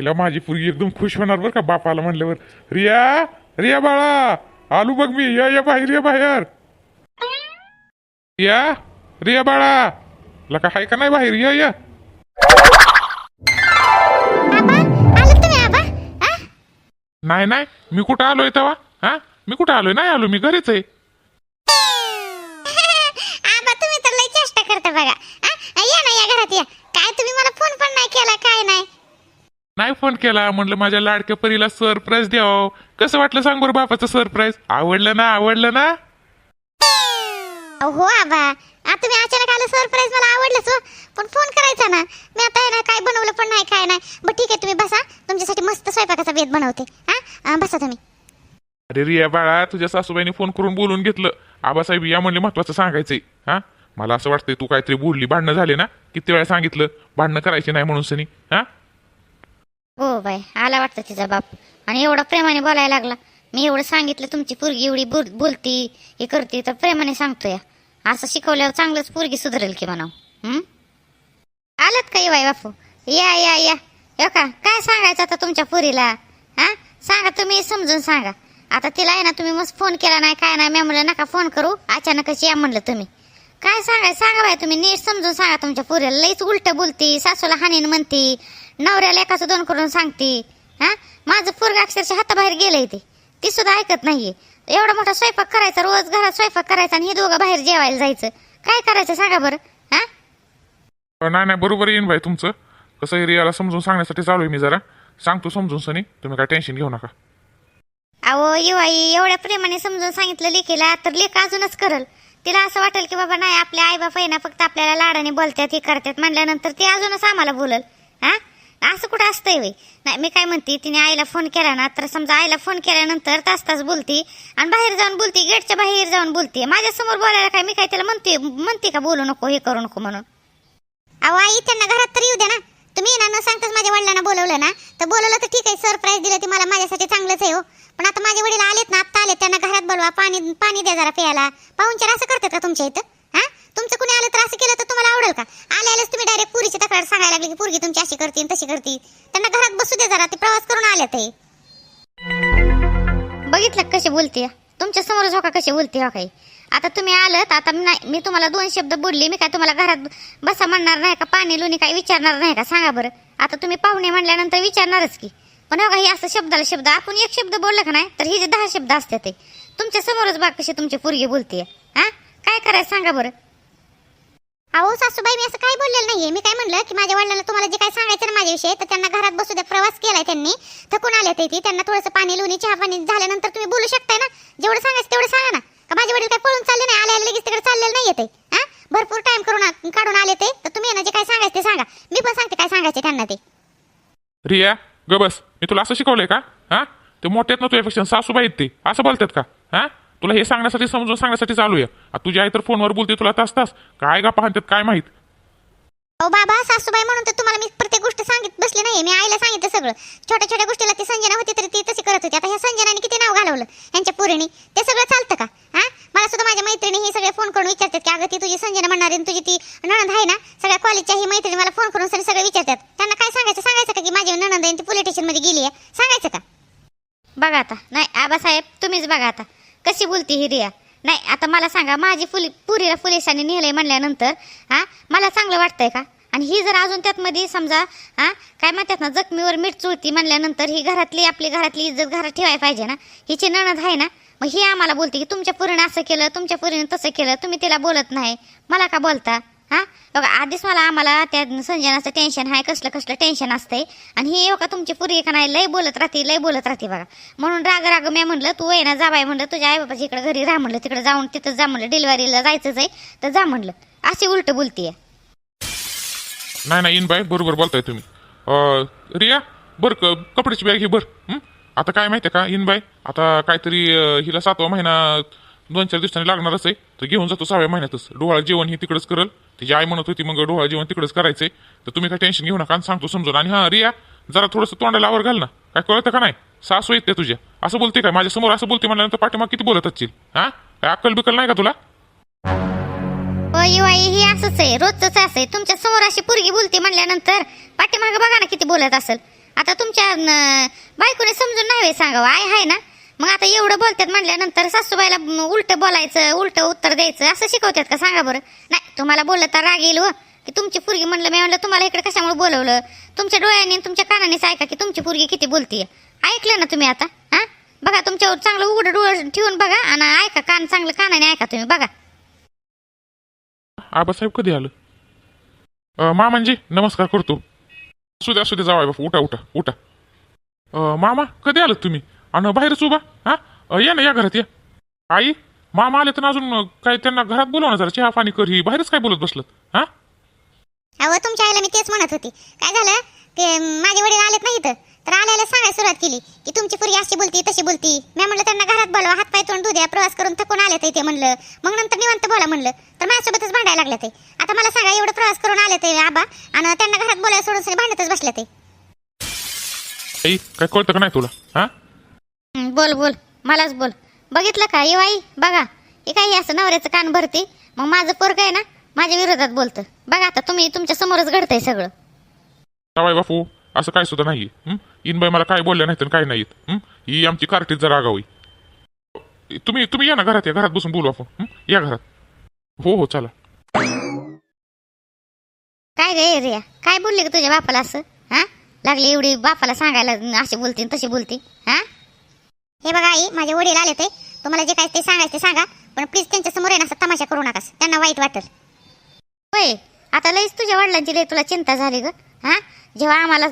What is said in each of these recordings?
तिला माझी पुरगी एकदम खुश होणार बरं का? बापाला म्हणल्यावर रिया रिया बाळा आलू बघ मी या या बाहेर या बाहेर. रिया रिया बाळा लका हाय का नाही बाहेर? या या. आबा आलं तुम्ही आबा? नाही नाही मी कुठं आलोय तेव्हा हा मी कुठं आलोय? नाही आलो मी घरीच आहे आबा तुम्ही तर लई चेष्टा करता बघा हा? या ना या घरात या काय तुम्ही मला फोन पण नाही केला काय नाही नाही फोन केला. म्हणलं माझ्या लाडक्या परीला सरप्राईज द्यावं. कसं वाटलं सांग बरं बापाचं सरप्राईज आवडलं ना आवडलं ना? हो आबा आता तुम्ही अचानक आलं सरप्राईज मला आवडलंच हो. पण फोन करायचा ना. मी आता आहे ना काय बनवलं पण नाही काय नाही. बरं ठीक आहे तुम्ही बसा. तुमच्यासाठी मस्त स्वयंपाकाचा बेत बनवते. हा? बसा तुम्ही. अरे रिया बाळा तुझ्या सासूबाईने फोन करून बोलून घेतलं. आबासाहेब या म्हणले महत्वाचं सांगायचंय. हा? मला असं वाटतंय तू काहीतरी बोलली भांडणं झाले ना? किती वेळा सांगितलं भांडणं करायची नाही म्हणून सनी. हा? हो बाई आला वाटतं तिचा बाप. आणि एवढा प्रेमाने बोलायला लागला. मी एवढं सांगितलं तुमची पोरगी एवढी बोल बोलती हे करते तर प्रेमाने सांगतो या. असं शिकवल्यावर चांगलंच पोरगी सुधरेल की म्हणाव. हं? आलात का बाई बापू? या या या. हो का? काय सांगायचं आता तुमच्या पुरीला? हा? सांगा तुम्ही समजून सांगा. आता तिला आहे ना तुम्ही मस्त फोन केला नाही काय नाही मी म्हणलं नका फोन करू. अचानकच या म्हणलं तुम्ही. काय सांगाय सांगा बाय तुम्ही नीट समजून सांगा तुमच्या पुरीला. लईच उलट बोलती सासूला हानीन म्हणती. नवऱ्याला एकाचं दोन करून सांगती. हा? माझं पोरग अक्षरशः हाताबाहेर गेलंय ते. ती सुद्धा ऐकत नाहीये. एवढा मोठा स्वयंपाक करायचा रोज घरात स्वयंपाक करायचा आणि हे दोघं बाहेर जेवायला जायचं. काय करायचं सांगा बरं? हा? नाही नाही बरोबर येईन बाई तुमचं. कसं आहे रियाला समजून सांगण्यासाठी चालू आहे मी जरा. सांगतो समजून सनी. तुम्ही काय टेन्शन घेऊ नका. अहो युवाई एवढ्या प्रेमाने समजून सांगितलं लेकीला तर लेख अजूनच करल. तिला असं वाटेल की बाबा नाही आपले आई बाप आहे ना फक्त आपल्याला लाडाने बोलतात हे करतात म्हणल्यानंतर ती अजूनच आम्हाला बोलल. हा? असं कुठं असतंय वय नाही मी काय म्हणते तिने आईला फोन केला ना तर समजा आईला फोन केल्यानंतर तास तास बोलती आणि बाहेर जाऊन बोलती गेटच्या बाहेर जाऊन बोलते. माझ्यासमोर बोलायला काय मी काय त्याला म्हणते म्हणते का बोलू नको हे करू नको म्हणून. अहो आई त्यांना घरात तर येऊ द्या ना. तुम्ही ना न सांगताच माझ्या वडिलांना बोलवलं ना. तर बोलवलं तर ठीक आहे सरप्राईज दिलं ते मला माझ्यासाठी चांगलंच आहे हो. पण आता माझे वडील आलेत ना आत्ता आले त्यांना घरात बोलवा पाणी पाणी द्या जरा प्यायला. पाहुणचार असं करतात का तुमच्या इथं? तुमचं कुणी आलं तर असं केलं तर तुम्हाला आवडेल का? आले आलेच तुम्ही डायरेक्ट पुरीची तक्रार सांगायला लागली की पुरगी तुमची अशी करते तशी करते. त्यांना घरात बसू दे जरा ते प्रवास करून आले ते. बघितलं कसे कशी बोलते तुमच्या समोरच झोका कसे कशी बोलते हो काही? आता तुम्ही आलं आता मी नाही मी तुम्हाला दोन शब्द बोलले मी काय तुम्हाला घरात बसा म्हणणार नाही का पाणी लोणी काय विचारणार नाही का? सांगा बरं. आता तुम्ही पाहुणे म्हणल्यानंतर विचारणारच की. पण हो का हे असं शब्दाला शब्द आपण एक शब्द बोललं का नाही तर हे जे दहा शब्द असतात ते. तुमच्या समोरच बाग कशी तुमची पोरगी बोलते हा? काय करायचं सांगा बरं. अहो सासूबाई मी असं काही बोललेलं नाहीये. मी काय म्हणलं की माझ्या वडिलांना तुम्हाला जे काय सांगायचं ना माझ्याविषयी तर त्यांना घरात बसू द्या. प्रवास केलाय त्यांनी. थकून आले ते त्यांना थोडंसं पाणी लोणी चहा पाणी झाल्यानंतर तुम्ही बोलू शकताय ना. जेवढं सांगायचं तेवढं सांगा ना. का माझे वडील काय पळून चालले नाही? आले लगेच तिकडे चाललेलं नाही येते हा? भरपूर टाइम करून काढून आले ते. तर तुम्ही ना जे काय सांगायचं ते सांगा. मी पण सांगते काय सांगायचे त्यांना ते. रिया ग बस. मी तुला असं शिकवलंय का? हा? ते मोठ्यात ना तुझ्यापेक्षा. सासूबाई ते. असं बोलतात का? हा? तुला हे सांगण्यासाठी समजून सांगण्यासाठी चालू आहे. तुझी आई तर फोनवर बोलते तुला तास तास. काय का पाहतात काय माहीत? अहो बाबा सासूबाई म्हणून तर तुम्हाला मी प्रत्येक गोष्ट सांगित बसली नाही मी आईला सांगितलं सगळं. छोट्या छोट्या गोष्टीला ती संजना होती तरी ती तशी करत होती. आता ह्या संजनाने किती नाव घालवलं? यांच्या पोरीने. ते सगळं चालतं का? हा? मला सुद्धा माझ्या मैत्रिणी हे सगळे फोन करून विचारतात की अगं ती तुझी संजना म्हणणारी आणि तुझी ती नणंद आहे ना? सगळ्या कॉलेजच्या ही मैत्रिणी मला फोन करून सगळे सगळे विचारतात. त्यांना काय सांगायचं? सांगायचं का की माझी नणंद आहे ती पोलीस स्टेशनमध्ये गेली आहे सांगायचं का? बघा आता. नाही आबासाहेब तुम्हीच बघा आता. कशी बोलती ही रिया? नाही आता मला सांगा माझी फुली पुरीला पोलिसांनी नेलंय म्हणल्यानंतर हा मला चांगलं वाटतंय का? आणि ही जर अजून त्यातमध्ये समजा हा काय म्हणतात ना जखमीवर मीठ चुळती म्हणल्यानंतर ही घरातली आपली घरातली इज्जत घरात ठेवायला पाहिजे ना? हिची नणद आहे ना? मग ही आम्हाला बोलते की तुमच्या पुरीने असं केलं तुमच्या पुरीने तसं केलं तुम्ही तिला बोलत नाही. मला का बोलता? हां? बघा आधीच मला आम्हाला त्या संजनाचं टेन्शन आहे कसलं कसलं टेन्शन असतंय. आणि हे का तुमची पुरी का नाही लय बोलत राहते लय बोलत राहते बघा. म्हणून राग राग मी म्हणलं तू ये ना जाबाय म्हणलं. तुझ्या आई बाबाच्या इकडे घरी राहा म्हणलं. तिकडे जाऊन तिथं जा म्हणलं. डिलिव्हरीला जायचंच आहे तर जा म्हणलं. अशी उलट बोलतीये. नाही नाही इन बाय बरोबर बोलताय तुम्ही. अं, रिया बर क- कपड्याची बॅग ही बर हं? आता काय माहितीये का इन बाय आता काहीतरी अं, हिला सातवा महिना दोन चार दिवसांनी लागणारच आहे. तर घेऊन जातो सहाव्या महिन्यातच. डोळा जेवण हे तिकडंच करल. तिची आई म्हणत होती मग डोहाळ जेवण तिकडंच करायचंय. तर तुम्ही काय टेन्शन घेऊ नका आणि सांगतो समजून. आणि हा रिया जरा थोडंसं तोंडाला आवर घाल ना. काय कळतं का नाही? सासू येते तुझ्या. असं बोलते काय? माझ्यासमोर असं बोलते म्हणल्यानंतर पाठीमाग किती बोलत असतील हा? काय अक्कल बिकल नाही का तुला? ओ वाई ही असंच आहे. रोजच असं आहे. तुमच्यासमोर अशी पुरगी बोलते म्हणल्यानंतर पाठीमागं बघा ना किती बोलत असेल. आता तुमच्या बायकोने समजून नाही सांगावं. आय हाय ना? मग आता एवढं बोलतात म्हणल्यानंतर सासूबाईला उलट बोलायचं उलट उत्तर द्यायचं असं शिकवतात का? सांगा बरं. नाही तुम्हाला बोललं तर राग येईल हो. की तुमची पोरगी म्हणलं मी म्हणलं तुम्हाला इकडे कशामुळे बोलवलं? तुमच्या डोळ्याने तुमच्या कानानेच ऐका की तुमची पुरगी किती बोलतीये. ऐकलं ना तुम्ही आता? हा? बघा तुमच्यावर चांगलं उघडं डोळं ठेवून बघा आणि ऐका कान चांगलं कानाने ऐका तुम्ही बघा. आबासाहेब कधी आलं? अं, मामांजी नमस्कार करतो. असू द्या असू दे जावा बापू उठा उठा उठा. मामा कधी आलं तुम्ही? आणि बाहेरच उभा. हा? या ना या घरात या. आई मामा आले तर अजून काय त्यांना घरात बोलवा ना जरा चहा पाणी कर ही. बाहेरच काय बोलत बसलं हा? अहो तुमच्या आईला मी तेच म्हणत होती. काय झालं? की माझे वडील आलेत नाही तर आल्याला सांगायला सुरुवात केली की तुमची पोरगी अशी बोलती तशी बोलती. मी म्हणलं त्यांना घरात बोलवा हात पाय तोंड द्या प्रवास करून थकून आले ते म्हणलं. मग नंतर निवांत बोला म्हणलं. तर माझ्यासोबतच भांडायला लागले ते. आता मला सांगा एवढं प्रवास करून आले ते आबा आणि त्यांना घरात बोलायला सोडून भांडतच बसले ते. काय कळतं का नाही तुला? हं, बोल बोल. मलाच बोल. बघितलं का? येऊ आई बघा. हे काही असं नवऱ्याचं कान भरते? मग माझं पोरग आहे ना माझ्या विरोधात बोलतं. बघा आता तुम्ही तुमच्या समोरच घडतंय सगळं. जावाय बापू असं काय सुद्धा नाहीये हं? इनबाई मला काय बोलल्या नाहीत आणि काय नाहीत. हं? ही आमची कार्टीत जरा आगावी तुम्ही तुम्ही या ना घरात या घरात बसून बोलू आपण. हं? या घरात. हो हो चला. काय रे रिया? काय बोलली का तुझ्या बापाला असं? हा? लागली एवढी बापाला सांगायला अशी बोलती तशी बोलती. हा? हे बघा आई माझे वडील आले ते तुम्हाला जे काय ते सांगायचं ते सांगा. पण प्लीज त्यांच्यासमोर आहे ना असं तमाशा करू नका त्यांना वाईट वाटेल. होय आता लईच तुझ्या वडिलांची लई तुला चिंता झाली ग. हा? जेव्हा आम्हाला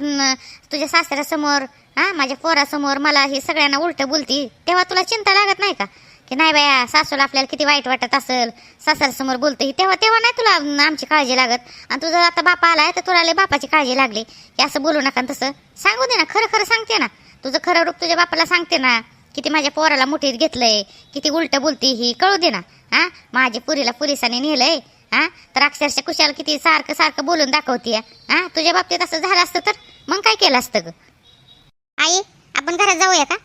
तुझ्या सासऱ्यासमोर हा माझ्या पोरासमोर मला हे सगळ्यांना उलट बोलती तेव्हा तुला चिंता लागत नाही का? की नाही बाया सासूला आपल्याला किती वाईट वाटत असेल सासऱ्यासमोर बोलते तेव्हा तेव्हा नाही तुला आमची काळजी लागत. आणि तुझा आता बापा आलाय तर तुला लई बापाची काळजी लागली. की असं बोलू नका तसं. सांगू दे ना खरं खरं सांगते ना. तुझं खरं रूप तुझ्या बापाला सांगते ना. किती माझ्या पोराला मुठीत घेतलंय किती उलट बोलती ही कळू दे ना. हा? माझ्या पुरीला पोलिसांनी नेलंय. हा? तर अक्षरशः कुशाल किती सारखं सारखं बोलून दाखवते हा? तुझ्या बाबतीत असं झालं असतं तर मग काय केलं असतं ग? आई आपण घरात जाऊया का?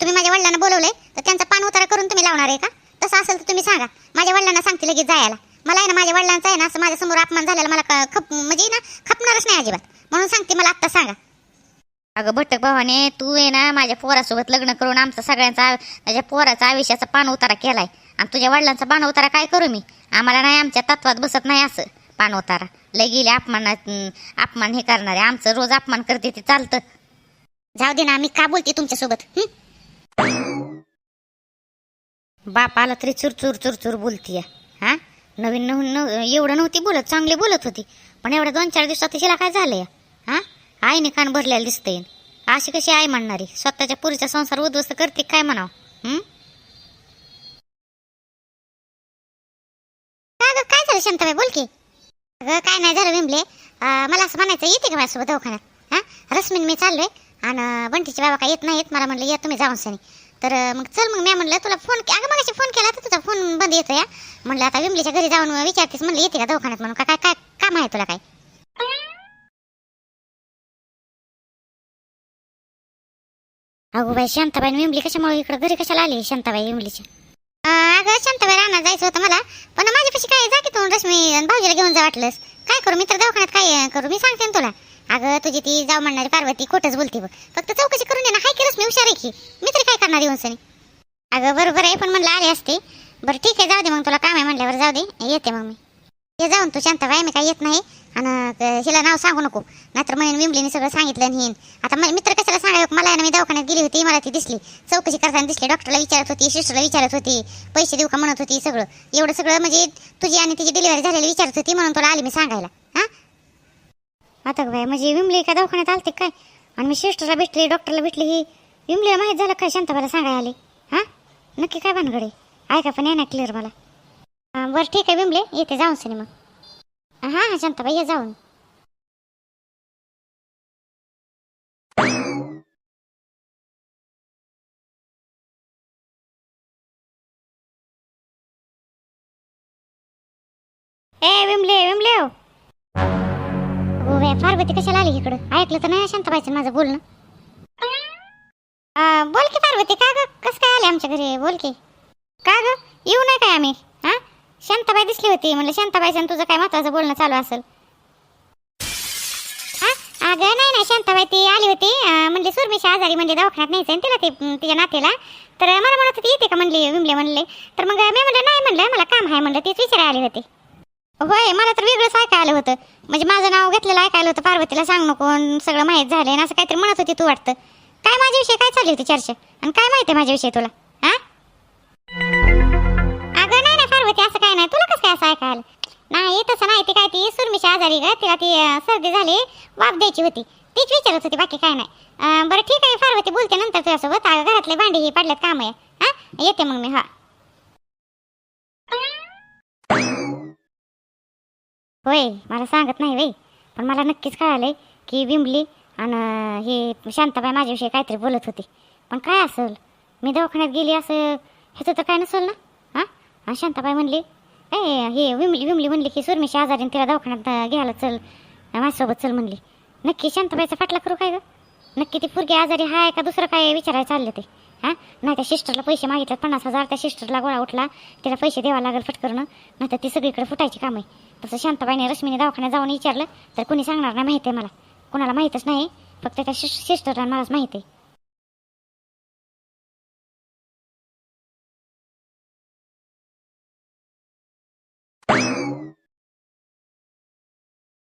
तुम्ही माझ्या वडिलांना बोलवलंय तर त्यांचा पान उतारा करून तुम्ही लावणार आहे का? तसं असेल तर तुम्ही सांगा. माझ्या वडिलांना सांगते लगेच जायला. मला आहे ना माझ्या वडिलांचा आहे ना असं माझ्यासमोर अपमान झालेला मला खप म्हणजे ना खपणारच नाही अजिबात. म्हणून सांगते मला आत्ता सांगा. अगं भटक भावाने तू आहे ना माझ्या पोरासोबत लग्न करून आमचा सगळ्यांचा माझ्या पोराचा आयुष्याचा पान उतारा केलाय. आणि तुझ्या वडिलांचा पान उतारा काय करू मी? आम्हाला नाही आमच्या तत्वात बसत नाही असं पान उतारा. लय गेले अपमानात अपमान हे करणारे. आमचं रोज अपमान करते ते चालतं. जाऊ दे ना मी का बोलते तुमच्यासोबत बाप आला तरी चुरचूर चुरचूर बोलतीय. हा? नवीन नवीन नव एवढं नव्हती बोलत चांगली बोलत होती. पण एवढ्या दोन चार दिवसात तिला काय झालंय? हा? आईने कान भरलेला दिसते अशी कशी आई म्हणणारी? स्वतःच्या पुरीचा संसार उद्ध्वस्त करते काय म्हणावं? काय झालं शांताबाई? बोल की. अगं काय नाही झालं विमले मला असं म्हणायचं येते का माझ्यासोबत दवाखान्यात? हा? रश्मीन मी चाललोय आणि बंटीचे बाबा काय येत नाहीत मला म्हणलं या तुम्ही जाऊन सनी. तर मग चल मग. मी म्हणलं तुला फोन अगं मगाशी फोन केला तर तुझा फोन बंद येतो या. म्हणलं आता विमलीच्या घरी जाऊन विचारतेस. म्हणलं येते का दवाखान्यात म्हणून? का काय काय काम आहे तुला काय? अगो बाई शांताबाई विमली कशामुळे इकडे घरी कशाला आली? शांताबाई विमलीच्या अगं शांताबाई राहणार जायचं होतं मला. पण माझ्यापाशी काय जा की तू रश्मी आणि भाऊजीला घेऊन जा वाटलंस. काय करू मी तर दवाखान्यात काय करू? मी सांगते ना तुला. अगं तुझी ती जाऊ म्हणणारी पार्वती खोटच बोलते बघ. फक्त चौकशी करून दे ना. हाय की रश्मी हुशार आहे की? मी तरी काय करणार येऊन सनी? अगं बरोबर आहे पण म्हणलं आले असते. बरं ठीक आहे जाऊ दे मग. तुला काम आहे म्हणल्यावर जाऊ दे. येते मग मी. ये जाऊन तू शांताबाई मी काय येत नाही. आणि हिला नाव सांगू नको. नाहीतर म्हणून विमलीने सगळं सांगितलं हिन. आता मित्र कशाला सांगायला मला आहे ना मी दवाखान्यात गेली होती मला ती दिसली. चौकशी करताना दिसली डॉक्टरला विचारत होती सिस्टरला विचारत होती पैसे देऊ का म्हणत होती सगळं. एवढं सगळं म्हणजे तुझी आणि तिची डिलिव्हरी झालेली विचारत होती म्हणून तुला आली मी सांगायला. हां? आता बाय म्हणजे विमली का दवाखान्यात आलते काय? आणि मी सिस्टरला भेटली डॉक्टरला भेटली ही विमलीला माहीत झालं काय शांताबाला सांगायला आली? हां? नक्की काय भानगडे ऐका पण ना क्लिअर मला. बरं ठीक आहे विमले. येते जाऊन सिनेमा मग हां हां शांताबाई ये जाऊन. ए विमले विमले हो. हो पार्वती कशाला आली इकडं? ऐकलं तर नाही शांताबाईचं माझं बोलणं. अं, बोल की पार्वती का ग? कसं काय आले आमच्या घरी? बोल की. का ग? येऊ नाही काय आम्ही? शांताबाई दिसली होती. म्हणलं शांताबाईचं आणि तुझं काय महत्वाचं बोलणं चालू असेल? हा? अगं नाही नाही शांताबाई ती आली होती. म्हणजे सुरमेशा आजारी म्हणजे दवाखान्यात न्यायचं आहे तिला ते तिच्या नातेला. तर मला म्हणत होती येते का? म्हणली विमले म्हणले. तर मग मी म्हणलं नाही म्हणलं मला काम आहे म्हणलं तीच विचारायला आली होती. होय मला तर वेगळंच ऐकायला आलं होतं. म्हणजे माझं नाव घेतलेलं ऐकायला होतं पार्वतीला सांग नको सगळं माहीत झालं आणि असं काहीतरी म्हणत होती तू वाटतं. काय माझ्याविषयी काय चालली होती चर्चा? आणि काय माहिती आहे माझ्याविषयी तुला? काय नाही असं ऐकायला नाही तसं नाही. ती काय ती सुरमिशी आजारी ग. तिला ती सर्दी झाली वाफ द्यायची होती. तीच विचारत होती बाकी काय नाही. बरं ठीक आहे पार्वती बोलते नंतर तुझ्यासोबत. घरातले भांडी ही काम आहे. हा? येते मग मी हा. होय मला सांगत नाही वय पण मला नक्कीच कळालंय की बिंबली आणि हे शांताबाई माझ्याविषयी काहीतरी बोलत होती. पण काय असेल? मी दवाखान्यात गेली असं ह्याचं तर काय नसेल ना? हां? शांताबाई म्हणली ए हे विमली विमली म्हणली की सुरमिशी आजारी तिला दवाखान्यात घ्यायला चल. माझ्यासोबत चल म्हणली. नक्की शांताबाईचा फाटला करू काय ग? नक्की ती पोरगी आजारी हाय का दुसरं काय विचारायला चालले ते हां? नाही त्या सिस्टरला पैसे मागितले पन्नास हजार त्या सिस्टरला गोळा उठला. तिला पैसे द्यावा लागेल फटकरणं. नाही तर ती सगळीकडे फुटायची काम आहे. तसं शांताबाईने रश्मीने दवाखान्यात जाऊन विचारलं तर कोणी सांगणार नाही माहिती आहे मला. कोणाला माहीतच नाही. फक्त त्या सिस्टरला मलाच माहिती आहे.